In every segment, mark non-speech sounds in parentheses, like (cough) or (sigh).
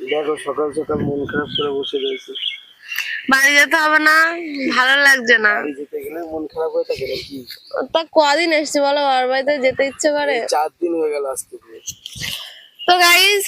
দেখো সকাল সকাল মন খারাপ করে বসে রয়েছে। বাড়ি যেতে হবে না ভালো লাগছে না। বাড়ি যেতে গেলে মন খারাপ হয়ে থাকে তা কদিন এসছি বলো বাবার বাড়িতে যেতে ইচ্ছে করে? চার দিন হয়ে গেল আজকে। তো guys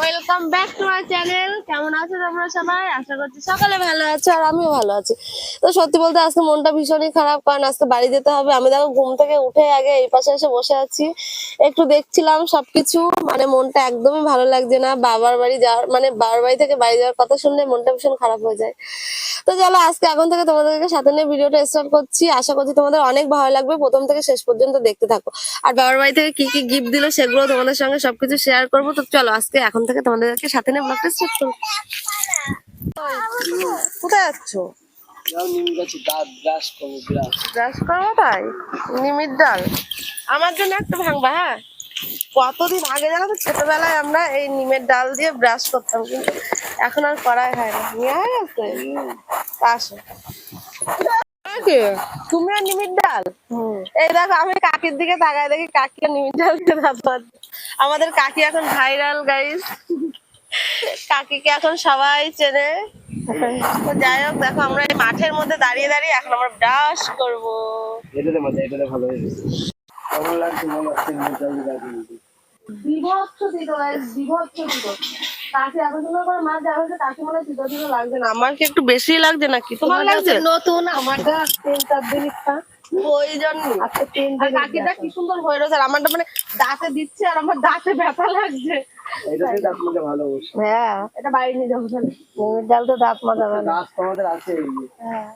welcome back to my channel কেমন আছো তোমরা সবাই? আশা করছি সকালে ভালো আছো আর আমিও ভালো আছি। তো সত্যি বলতে আজকে মনটা ভীষণই খারাপ, কারণ আজকে বাড়ি যেতে হবে। আমি দেখো ঘুম থেকে উঠে আগে এই পাশে এসে বসে আছি। একটু দেখছিলাম সবকিছু মানে মনটা একদমই ভালো লাগছে না। বাবার বাড়ি যাওয়ার মানে বাবার বাড়ি থেকে বাড়ি যাওয়ার কথা শুনলে মনটা ভীষণ খারাপ হয়ে যায়। তো চলো আজকে এখন থেকে তোমাদেরকে সাথে নিয়ে ভিডিওটা স্টার্ট করছি। আশা করছি তোমাদের অনেক ভালো লাগবে। প্রথম থেকে শেষ পর্যন্ত দেখতে থাকো। আর বাবার বাড়ি থেকে কি কি গিফট দিল সেগুলো তোমাদের সঙ্গে সবকিছু শেয়ার করব। তো চলো আজকে এখন থেকে তোমাদেরকে সাথে নিয়ে ব্লগটা স্টার্ট করব কোথায় যাচ্ছ? নিম ব্রাশ করব ব্রাশ ব্রাশ করব তাই? নিমির ডাল। আমার জন্য একটু ভাঙবা হ্যাঁ? কতদিন আগে জানো তো ছোটবেলায় আমরা এই নিমের ডাল দিয়ে ব্রাশ করতাম কিন্তু এখন আর করাই হয় না। নিয়ে হয়ে গেছে আসো। কি? তুমি আর নিমির ডাল? এই দেখো আমি কাকির দিকে তাকায় দেখি কাকি আর নিমির ডাল আমাদের কাকি এখন ভাইরাল গাইস কাকিকে এখন সবাই চেনে। যাই হোক দেখো আমরা এই মাঠের মধ্যে দাঁড়িয়ে দাঁড়িয়ে এখন আমরা ব্রাশ করব। এটাতে মজা এটাতে ভালো কেমন লাগছে মনে হচ্ছে। বিভৎস দিত মনে হয় আমার কি একটু বেশি লাগছে নাকি? তোমার লাগছে? নতুন আমারটা তিন চার দিন ইচ্ছা। ওই জন্য। আজকে তিন দিন কাকিটা কি সুন্দর হয়ে রয়েছে আর আমারটা মানে দাঁতে দিচ্ছে আর আমার দাঁতে ব্যথা লাগছে। হ্যাঁ। এটা বাড়ি নিয়ে যাব তাহলে। ডাল তো দাঁত গাছ তোমাদের আছে হ্যাঁ।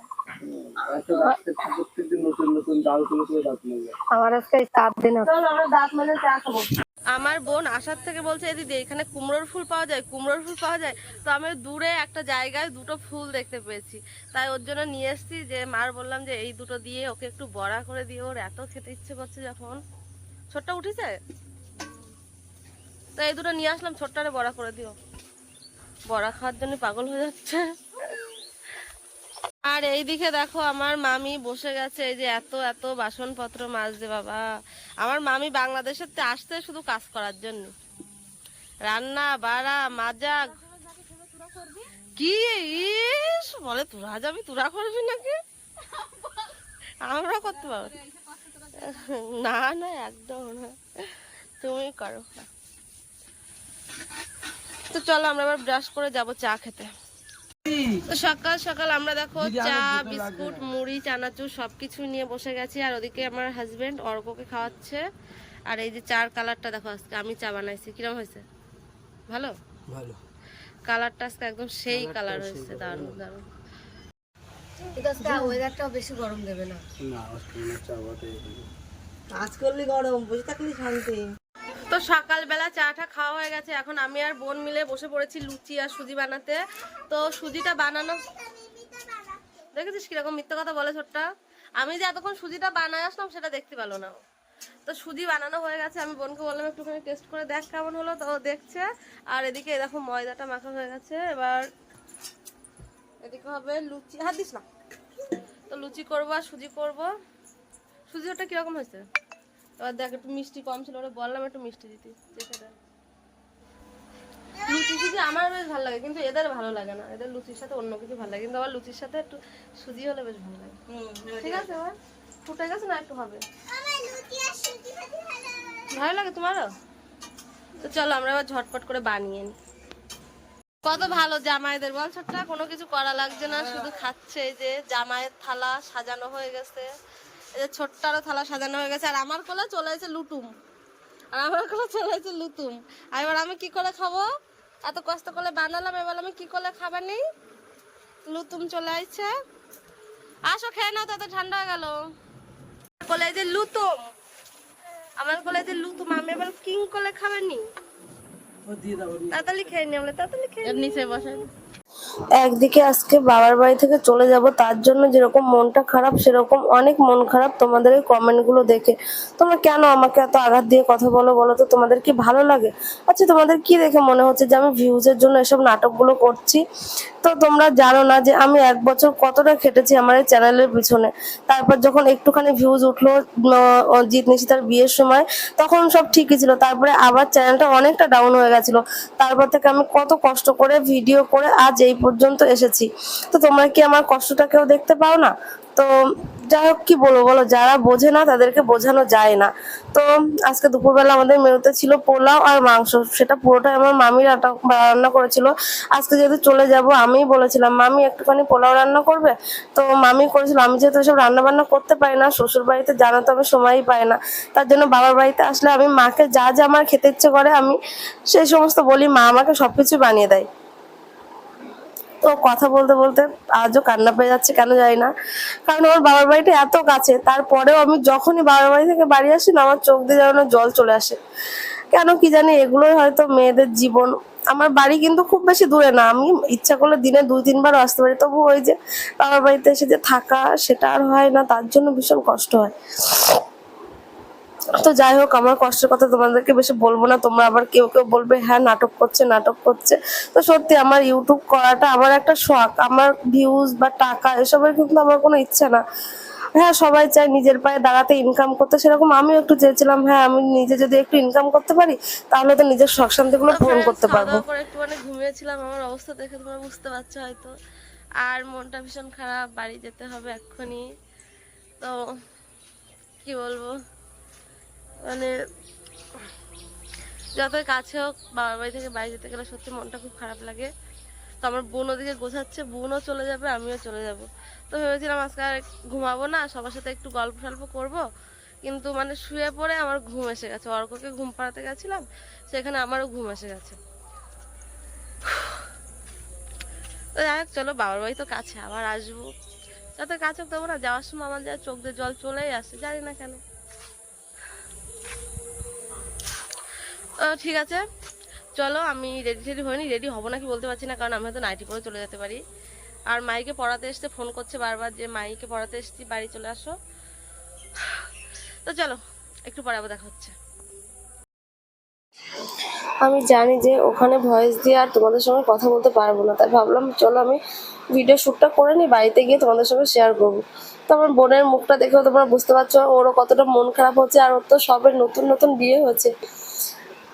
মজা। আমার আজকে চার দিন হচ্ছে। আমরা দাঁত মেজে চা খাব। আমার বোন আসার থেকে বলছে "এই দিদি, এখানে কুমড়োর ফুল পাওয়া যায়, কুমড়োর ফুল পাওয়া যায়। তো আমি দূরে একটা জায়গায় দুটো ফুল দেখতে পেয়েছি। তাই ওর জন্য নিয়ে এসেছি যে, মার বললাম যে, এই দুটো দিয়ে ওকে একটু বড়া করে দিয়ে ওর এত খেতে ইচ্ছে করছে যখন। ছোট্ট উঠেছে? তো এই দুটো নিয়ে আসলাম ছোট্টারে বড়া করে দিও। বড়া খাওয়ার জন্য পাগল হয়ে যাচ্ছে। আর এইদিকে দেখো আমার মামি বসে গেছে, এই যে এত এত বাসনপত্র মাজছে বাবা। আমার মামি বাংলাদেশের আসতে শুধু কাজ করার জন্য। রান্না, বাড়া মাজা কি? ইস, বলে তোরা যাবি, তোরা করবি নাকি? আমরা করতে পারব। না না, একদম না। তুমি করো। তো চলো আমরা এবার ব্রাশ করে যাব চা খেতে। সকাল সকাল আমরা দেখো চা বিস্কুট মুড়ি চানাচুর সবকিছু নিয়ে বসে গেছি। আর ওদিকে আমার হাজবেন্ড অর্ককে খাওয়াচ্ছে। আর এই যে চার কালারটা দেখো আজকে আমি চা বানাইছি। কিরম হয়েছে? ভালো? ভালো। কালারটা আজকে একদম সেই কালার হয়েছে দারুণ দারুণ। কিন্তু আজকে ওয়েদারটাও বেশি গরম দেবে না। না আজকে করলে গরম বসে থাকলে শান্তি। তো সকালবেলা চাটা খাওয়া হয়ে গেছে। এখন আমি আর বোন মিলে বসে পড়েছি লুচি আর সুজি বানাতে। তো সুজিটা বানানো দেখেছিস কীরকম মিথ্যে কথা বলে ছোট্টা? আমি যে এতক্ষণ সুজিটা বানায় আসলাম, সেটা দেখতে পেল না তো সুজি বানানো হয়ে গেছে। আমি বোনকে বললাম, একটুখানি টেস্ট করে দেখ কেমন হলো। তো দেখছে। আর এদিকে দেখো ময়দাটা মাখা হয়ে গেছে। এবার এদিকে হবে লুচি। হাত দিস না। তো লুচি করব আর সুজি করব। সুজি ওটা কীরকম হয়েছে? এবার দেখ একটু মিষ্টি কম ছিল ওরা বললাম একটু মিষ্টি দিতে দেখ লুচি সুজি আমার বেশ ভালো লাগে কিন্তু এদের ভালো লাগে না। এদের লুচির সাথে অন্য কিছু ভালো লাগে কিন্তু আবার লুচির সাথে একটু সুজি হলে বেশ ভালো লাগে। ঠিক আছে। এবার ফুটে গেছে না একটু হবে? ভালো লাগে। তোমারও? তো চলো আমরা এবার ঝটপট করে বানিয়ে নিই কত ভালো জামাইদের বল ছোট্টা কোনো কিছু করা লাগছে না শুধু খাচ্ছে এই যে জামাইয়ের থালা সাজানো হয়ে গেছে। এই যে ছোট্টারও থালা সাজানো হয়ে গেছে আর আমার কোলে চলে এসেছে লুটুম। আর আমার কোলে চলে এসেছে লুতুম আর এবার আমি কি করে খাব? এত কষ্ট করে বানালাম এবার আমি কি করে খাবার নেই লুতুম চলে আসছে আসো খেয়ে নাও তাতে ঠান্ডা হয়ে গেল। কোলে এই যে লুতুম আমার কোলে যে লুতুম আমি এবার কিং কোলে খাবার নি? ও দিয়ে দাও তাড়াতাড়ি খেয়ে নি আমরা তাড়াতাড়ি খেয়ে নিচে বসে। একদিকে আজকে বাবার বাড়ি থেকে চলে যাব, তার জন্য যেরকম মনটা খারাপ, সেরকম অনেক মন খারাপ তোমাদের এই কমেন্টগুলো দেখে। তোমরা কেন আমাকে এত আঘাত দিয়ে কথা বলো বলো তো? তোমাদের কি ভালো লাগে? আচ্ছা তোমাদের কি দেখে মনে হচ্ছে যে আমি ভিউজের জন্য এসব নাটকগুলো করছি? তো তোমরা জানো না যে আমি এক বছর কতটা খেটেছি আমার এই চ্যানেলের পিছনে। তারপর যখন একটুখানি ভিউজ উঠল জিৎ নিশিতার বিয়ের সময়, তখন সব ঠিকই ছিল। তারপরে আবার চ্যানেলটা অনেকটা ডাউন হয়ে গেছিল। তারপর থেকে আমি কত কষ্ট করে ভিডিও করে আজ এই পর্যন্ত এসেছি। তো তোমরা কি আমার কষ্টটা কেউ দেখতে পাও না? তো যাই হোক, কি বলব বলো, যারা বোঝে না তাদেরকে বোঝানো যায় না। তো আজকে দুপুরবেলা আমাদের মেনুতে ছিল পোলাও আর মাংস। সেটা পুরোটাই আমার মামি রান্না- করেছিল। আজকে যেহেতু চলে যাব আমি বলেছিলাম, মামি, একটুখানি পোলাও রান্না করবে? তো মামি করেছিল, আমি যেহেতু এসব রান্না বান্না করতে পারি না, শ্বশুর বাড়িতে জানা তো আমি সময়ই পাই না। তার জন্য বাবার বাড়িতে আসলে আমি মাকে যা যা আমার খেতে ইচ্ছে করে, আমি সেই সমস্ত বলি, মা আমাকে সবকিছু বানিয়ে দেয়। তো কথা বলতে বলতে আজও কান্না পেয়ে যাচ্ছে, কেন জানি না। কারণ আমার বাবার বাড়িটা এত কাছে, তারপরেও আমি যখনই বাবার বাড়ি থেকে বাড়ি আসি না, আমার চোখ দিয়ে যেন জল চলে আসে। কেন কি জানি এগুলোই হয়তো মেয়েদের জীবন। আমার বাড়ি কিন্তু খুব বেশি দূরে না, আমি ইচ্ছা করলে দিনে দুই তিনবার আসতে পারি। তবু ওই যে বাবার বাড়িতে এসে যে থাকা, সেটা আর হয় না, তার জন্য ভীষণ কষ্ট হয়। তো যাই হোক আমার কষ্টের কথা তোমাদেরকে বেশি বলব না। তোমরা আবার কেউ কেউ বলবে হ্যাঁ নাটক করছে নাটক করছে। তো সত্যি আমার ইউটিউব করাটা আমার একটা শখ। আমার ভিউজ বা টাকা এসবের কিন্তু আমার কোনো ইচ্ছা না। হ্যাঁ সবাই চায় নিজের পায়ে দাঁড়াতে ইনকাম করতে। সেরকম আমিও একটু চেয়েছিলাম হ্যাঁ আমি নিজে যদি একটু ইনকাম করতে পারি তাহলে তো নিজের শখ শান্তিগুলো পূরণ করতে পারব। করে একটুখানি ঘুমিয়েছিলাম আমার অবস্থা দেখে তোমরা বুঝতে পারছ হয়তো। আর মনটা ভীষণ খারাপ বাড়ি যেতে হবে এক্ষুনি। তো কি বলব? মানে যতই কাছে হোক, বাবার বাড়ি থেকে বাইরে যেতে গেলে সত্যি মনটা খুব খারাপ লাগে। তো আমার বোন ওদিকে গোছাচ্ছে, বোনও চলে যাবে, আমিও চলে যাব। তো ভেবেছিলাম আজকে আর ঘুমাবো না, সবার সাথে একটু গল্প সল্প করব। কিন্তু মানে শুয়ে পড়ে আমার ঘুম এসে গেছে। অর্ককে ঘুম পাড়াতে গেছিলাম, সেখানে আমারও ঘুম এসে গেছে। তো যাই হোক, চলো, বাবার বাড়ি তো কাছে, আবার আসব। যত কাছে তবু না, যাওয়ার সময় আমার যা চোখ দিয়ে জল চলেই আসে, জানি না কেন। ঠিক আছে। চলো, আমি রেডি টেডি হয়নি রেডি হব নাকি বলতে পারছি না, কারণ আমি হয়তো নাইটি পরে চলে যেতে পারি। আর মাইকে পড়াতে এসতে ফোন করছে বারবার যে, মাইকে পড়াতে এসছি, বাড়ি চলে আসো। তো চলো, একটু পরে আবার দেখা হচ্ছে। আমি জানি যে, ওখানে ভয়েস দিয়ে আর তোমাদের সঙ্গে কথা বলতে পারব না, তাই ভাবলাম, চলো আমি ভিডিও শ্যুটটা করে নিই, বাড়িতে গিয়ে তোমাদের সঙ্গে শেয়ার করব। তো আমার বোনের মুখটা দেখেও তোমরা বুঝতে পারছ, ওরও কতটা মন খারাপ হচ্ছে, আর ওর তো সবের নতুন নতুন বিয়ে হয়েছে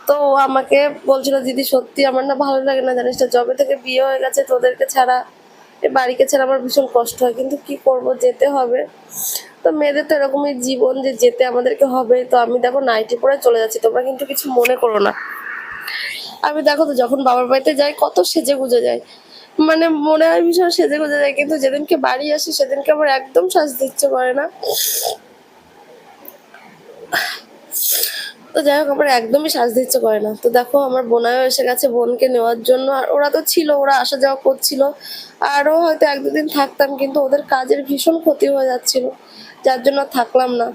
তো আমাকে বলছিল, দিদি, সত্যি আমার না ভালো লাগে না জানিস জবে থেকে বিয়ে হয়ে গেছে, তোদেরকে ছাড়া বাড়িকে ছাড়া আমার ভীষণ কষ্ট হয়, কিন্তু কি করব, যেতে হবে? তো মেয়েদের তো এরকমই জীবন যে যেতে আমাদেরকে হবে, তো আমি দেখো নাইটি পরে চলে যাচ্ছি, তোমরা কিন্তু কিছু মনে করো না। আমি দেখো তো যখন বাবার বাড়িতে যাই, কত সেজে গুজে যাই। মানে মনে হয় ভীষণ সেজে গুজে যায় কিন্তু যেদিনকে বাড়ি আসি, সেদিনকে আমার একদম শ্বাস দিচ্ছে করে না। তো যাই হোক, আমার একদমই সাজতে ইচ্ছে করে না। তো দেখো, আমার বোনায়ও এসে গেছে বোনকে নেওয়ার জন্য। আর ওরা তো ছিল, ওরা আসা যাওয়া করছিল। আরও হয়তো এক দুদিন থাকতাম, কিন্তু ওদের কাজের ভীষণ ক্ষতি হয়ে যাচ্ছিল। যার জন্য থাকলাম না।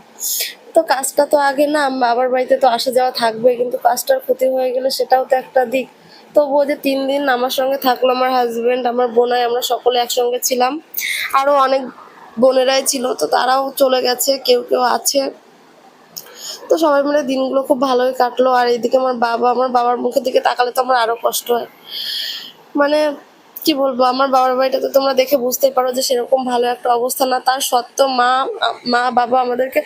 তো কাজটা তো আগে না, বাবার বাড়িতে তো আসা যাওয়া থাকবে, কিন্তু কাজটার ক্ষতি হয়ে গেলে সেটাও তো একটা দিক। তবুও যে তিন দিন আমার সঙ্গে থাকল আমার হাজব্যান্ড আমার বোনাই, আমরা সকলে একসঙ্গে ছিলাম। আরও অনেক বোনেরাই ছিল, তো তারাও চলে গেছে, কেউ কেউ আছে। তো সবাই মিলে দিনগুলো খুব ভালোই কাটলো। আর এইদিকে আমার বাবা আমার বাবার মুখের দিকে তাকালে তো আমার আরও কষ্ট হয়। মানে কি বলব আমার বাবার বাড়িটা তো তোমরা দেখে বুঝতেই পারো যে সেরকম ভালো একটা অবস্থা না। তার সত্ত্বেও মা মা বাবা আমাদেরকে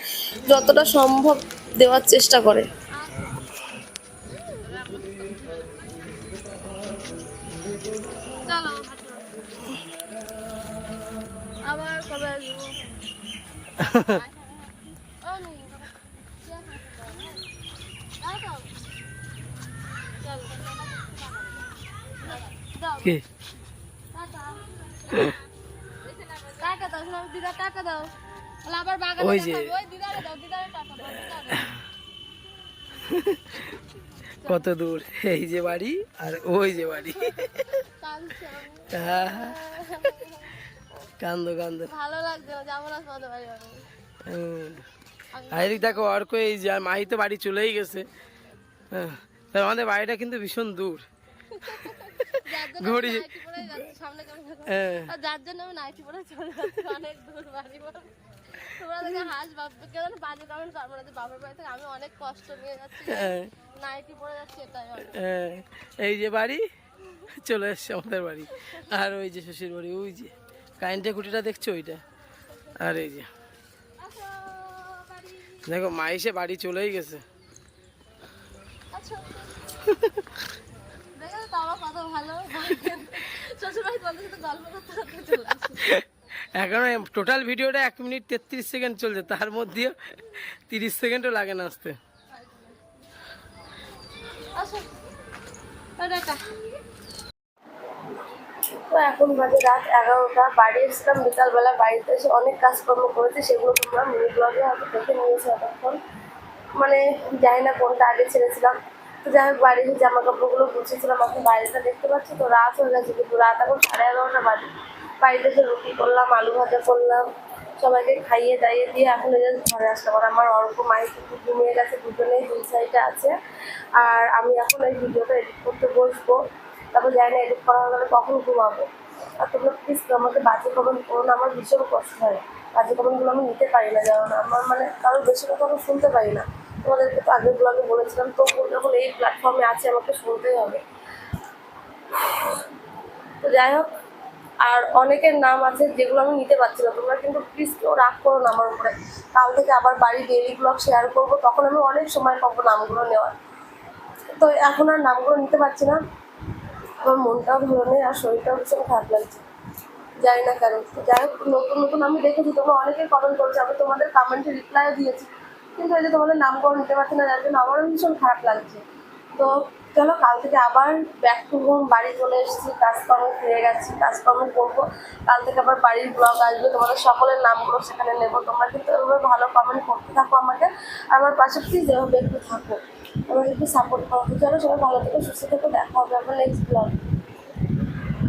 যতটা সম্ভব দেওয়ার চেষ্টা করে। আবার কবে আসব (laughs) ও নেই। দাও দাও। চলো। দাও। কি? টাকা দাও দিদা টাকা দাও। আবার বাগানে ওই যে। দিদারে দাও দিদারে টাকা কত দূর? এই যে বাড়ি আর ওই যে বাড়ি। কান্দো কান্দো। ভালো লাগছে না যাব না বাড়ি। আর এদিক দেখো অর্ক এই যে আর মাহি তো বাড়ি চলেই গেছে। হ্যাঁ আমাদের বাড়িটা কিন্তু ভীষণ দূর। ঘড়ি। হ্যাঁ যার জন্য আমি নাইটি পরে চলে যাচ্ছি অনেক দূর বাড়ি তোমরা দেখে হাস বাপ কেন বাজে যে বাবার বাড়ি থেকে আমি অনেক কষ্ট নিয়ে যাচ্ছি নাইটি পরে যাচ্ছি এটাই। এই যে বাড়ি চলে এসছে আমাদের বাড়ি। আর ওই যে শ্বশুর বাড়ি ওই যে কারেন্টের খুঁটিটা দেখছ ওইটা? আর এই যে। দেখো মা এসে বাড়ি চলেই গেছে। আচ্ছা (laughs) দেখো তো আমার কত ভালো শ্বশুর বাড়ি তোমাদের সাথে গল্প করতে করতে চলে আসি এখন টোটাল ভিডিওটা এক মিনিট তেত্রিশ সেকেন্ড চলছে তার মধ্যেও তিরিশ সেকেন্ডও লাগে না আসতে। তো এখন বাজে রাত এগারোটা বাড়ি এসেছিলাম বিকালবেলা বাড়িতে এসে অনেক কাজকর্ম করেছে সেগুলো তোমরা মিনি ব্লগে হয়তো দেখে নিয়েছো এতক্ষণ। মানে জানি না কোনটা আগে ছেড়েছিলাম। তো যাই হোক বাড়ি এসে জামা কাপড়গুলো গুছিয়েছিলাম, এখন বাইরেটা দেখতে পাচ্ছি। তো রাত হয়ে গেছে, কিন্তু রাত এখন সাড়ে এগারোটা বাজে। বাড়িতে এসে রুটি করলাম, আলু ভাজা করলাম, সবাইকে খাইয়ে দাইয়ে দিয়ে এখন এই ঘরে আসলাম। আর আমার অল্প মায়ের একটু ঘুমিয়ে গেছে, দুজনেই দুই সাইডে আছে। আর আমি এখন এই ভিডিওটা এডিট করতে বসবো। তারপর জানি না এডিট করা গেলে কখন ঘুমাবো। আর তোমরা প্লিজ আমাকে বাজে কমেন্ট করো না, আমার ভীষণ কষ্ট হয়। বাজে কমেন্টগুলো আমি নিতে পারি না, জানো না। আমার মানে কারোর বেশি কথা শুনতে পারি না। তোমাদেরকে তো আগের ব্লগে বলেছিলাম, তো যখন এই প্ল্যাটফর্মে আছে, আমাকে শুনতেই হবে। তো যাই হোক, আর অনেকের নাম আছে যেগুলো আমি নিতে পারছি না তোমরা কিন্তু প্লিজ কেউ রাগ করো না আমার উপরে। কাল থেকে আবার বাড়ি ডেইলি ব্লগ শেয়ার করব, তখন আমি অনেক সময় পাবো নামগুলো নেওয়ার। তো এখন আর নামগুলো নিতে পারছি না। আমার মনটাও ভালো নেই, আর শরীরটাও ভীষণ খারাপ লাগছে। জানি না কেন। যাই হোক, নতুন নতুন আমি দেখেছি, তোমরা অনেকেই কমেন্ট করেছ, আমি তোমাদের কমেন্টে রিপ্লাইও দিয়েছি। কিন্তু এই যে তোমাদের নামগুলো নিতে পারছি না, যার জন্য আমারও ভীষণ খারাপ লাগছে। তো চলো, কাল থেকে আবার ব্যাক টু হোম বাড়ি চলে এসেছি, কাজকর্ম ফিরে গেছি, কাজকর্ম করব। কাল থেকে আবার বাড়ির ব্লগ আসবে, তোমাদের সকলের নামগুলো সেখানে নেব। তোমরা কিন্তু এভাবে ভালো কমেন্ট করতে থাকো আমাকে। আমার পাশে প্লিজ এভাবে একটু থাকো। আমাকে একটু সাপোর্ট করো। চলো, সবাই ভালো থেকে, সুস্থ থেকো। দেখা হবে আবার নেক্সট ব্লগ